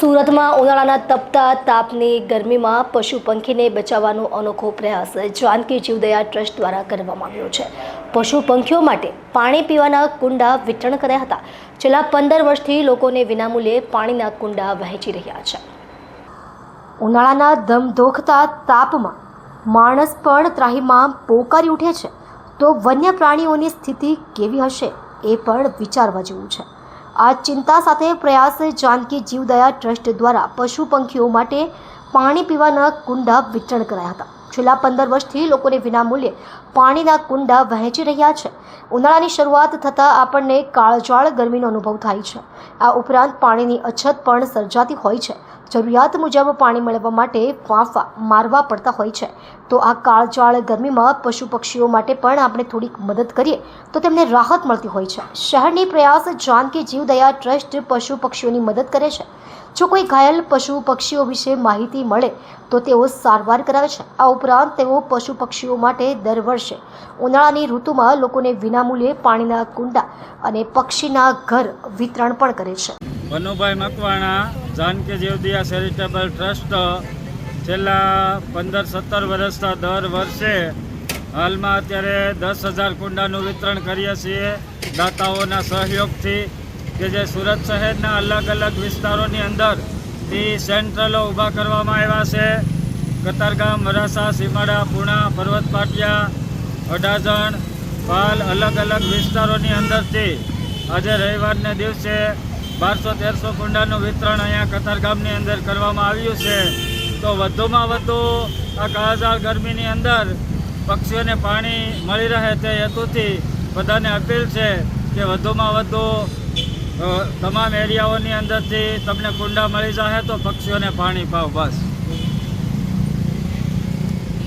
સુરતમાં ઉનાળાના તપતા તાપની ગરમીમાં પશુ પંખીને બચાવવાનો અનોખો પ્રયાસ જાનકી જીવદયા ટ્રસ્ટ દ્વારા કરવામાં આવ્યો છે. પશુ પંખીઓ માટે પાણી પીવાના કુંડા વિતરણ કર્યા હતા. છેલ્લા પંદર વર્ષથી લોકોને વિનામૂલ્યે પાણીના કુંડા વહેંચી રહ્યા છે. ઉનાળાના ધમધોખતા તાપમાં માણસ પણ ત્રાહીમાં પોકારી ઉઠે છે. તો વન્ય પ્રાણીઓની સ્થિતિ કેવી હશે એ પણ વિચારવા જેવું છે. આ ચિંતા સાથે પ્રયાસ જાનકી જીવદયા ટ્રસ્ટ દ્વારા પશુ પંખીઓ માટે પાણી પીવાના કુંડા વિતરણ કરાયા હતા. છેલ્લા પંદર વર્ષથી લોકોને વિનામૂલ્યે પાણીના કુંડા વહેંચી રહ્યા છે. ઉનાળાની શરૂઆત થતાં આપણને કાળજાળ ગરમીનો અનુભવ થાય છે. આ ઉપરાંત પાણીની અછત પણ સર્જાતી હોય છે. જરૂરિયાત મુજબ પાણી મેળવવા માટે ફાંફા મારવા પડતા હોય છે. તો આ કાળજાળ ગરમીમાં પશુ પક્ષીઓ માટે પણ આપણે થોડીક મદદ કરીએ તો તેમને રાહત મળતી હોય છે. શહેરની પ્રયાસ જાનકી જીવદયા ટ્રસ્ટ પશુ પક્ષીઓની મદદ કરે છે. જો કોઈ ઘાયલ પશુ પક્ષીઓ વિશે માહિતી મળે તો તેઓ સારવાર કરાવે છે. આ ઉપરાંત તેઓ પશુ પક્ષીઓ માટે દર વર્ષે ઉનાળાની ઋતુમાં લોકોને વિનામૂલ્યે પાણીના કુંડા અને પક્ષીના ઘર વિતરણ પણ કરે છે. વનુભાઈ મકવાણા જાનકી જીવદિયા ચેરિટેબલ ટ્રસ્ટ છેલ્લા પંદર સત્તર વર્ષના દર વર્ષે હાલમાં અત્યારે દસ હજાર કુંડાનું વિતરણ કરીએ છીએ. દાતાઓના સહયોગથી કે જે સુરત શહેરના અલગ અલગ વિસ્તારોની અંદરથી સેન્ટ્રલો ઊભા કરવામાં આવ્યા છે. કતારગામ, વરાસા, સીમાડા, પૂણા પર્વત પાટિયા અડાજણ, પાલ અલગ અલગ વિસ્તારોની અંદરથી આજે રવિવારને દિવસે બારસો, તેરસો કુંડાનું વિતરણ અહીંયા કતારગામની અંદર કરવામાં આવ્યું છે. તો વધુમાં વધુ આ કાળઝાળ ગરમીની અંદર પક્ષીઓને પાણી મળી રહે તે હેતુથી બધાને અપીલ છે કે વધુમાં વધુ તમામ એરિયાઓની અંદરથી તમને કુંડા મળી જશે તો પક્ષીઓને પાણી પાવ, બસ.